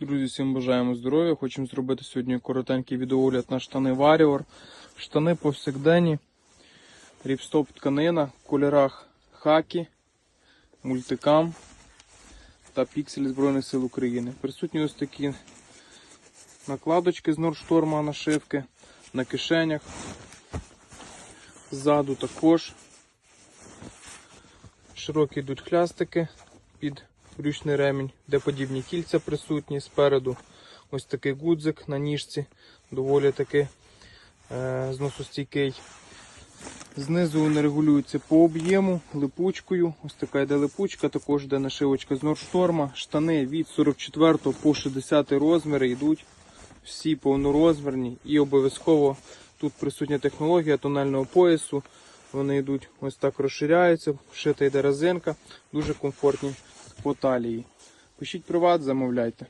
Друзі, всім бажаємо здоров'я. Хочемо зробити сьогодні коротенький відеогляд на штани Warrior. Штани повсякденні. Ріпстоп тканина в кольорах хакі, мультикам та піксель Збройних сил України. Присутні ось такі накладочки з Нордшторма нашивки на кишенях. Ззаду також. Широкі йдуть хлястики під ручний ремінь, де подібні кільця присутні спереду. Ось такий гудзик на ніжці, доволі таки е, зносостійкий. Знизу вони регулюються по об'єму липучкою. Ось така йде липучка, також йде нашивочка з Нордшторма. Штани від 44 по 60 розміри йдуть всі повнорозмірні і обов'язково тут присутня технологія тонального поясу. Вони йдуть ось так розширяються, вшита йде резинка, дуже комфортні по талії. Пишіть приват, замовляйте.